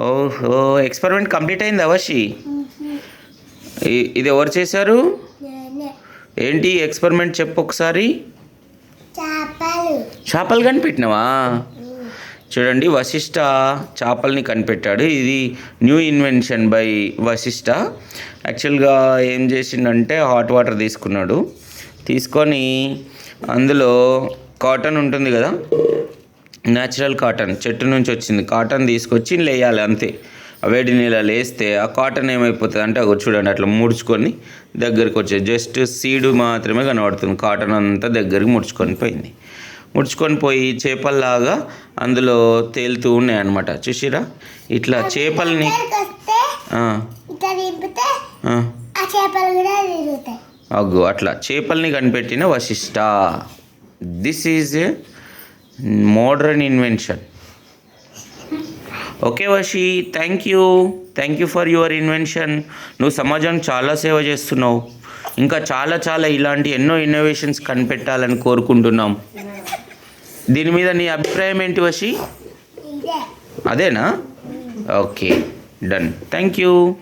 ఓహో experiment complete అయింది అవషి ఇ- ఇది ఎవరు చేశారు? ఏంటి ఎక్స్పెరిమెంట్ చెప్పు ఒకసారి. చేపలు. చేపలు కనిపెట్టినవా? చూడండి వశిష్ట చేపల్ని కనిపెట్టాడు. ఇది న్యూ ఇన్వెన్షన్ బై వశిష్ట. యాక్చువల్గా ఏం చేసిండంటే హాట్ వాటర్ తీసుకున్నాడు. తీసుకొని అందులో కాటన్ ఉంటుంది కదా? న్యాచురల్ కాటన్ చెట్టు నుంచి వచ్చింది. కాటన్ తీసుకొచ్చి లేయాలి అంతే. ఆ వేడి నీళ్ళలో వేస్తే ఆ కాటన్ ఏమైపోతుంది అంటే అగో చూడండి అట్లా ముడుచుకొని దగ్గరికి వచ్చేది జస్ట్ సీడు మాత్రమే కనబడుతుంది. కాటన్ అంతా దగ్గరికి ముడుచుకొని పోయింది. ముడుచుకొని పోయి చేపల్లాగా అందులో తేలుతూ ఉన్నాయి అనమాట చూసిరా? ఇట్లా చేపల్ని అగ్గు అట్లా చేపల్ని కనిపెట్టిన Vasishta. This is modern invention. Okay Vashi thank you thank you for your invention నువ్వు సమాజానికి చాలా సేవ చేస్తున్నావు. ఇంకా చాలా చాలా ఇలాంటి ఎన్నో ఇన్నోవేషన్స్ కనిపెట్టాలని కోరుకుంటున్నాం. దీని మీద నీ అభిప్రాయం ఏంటి వషి అదేనా? ఓకే. Done thank you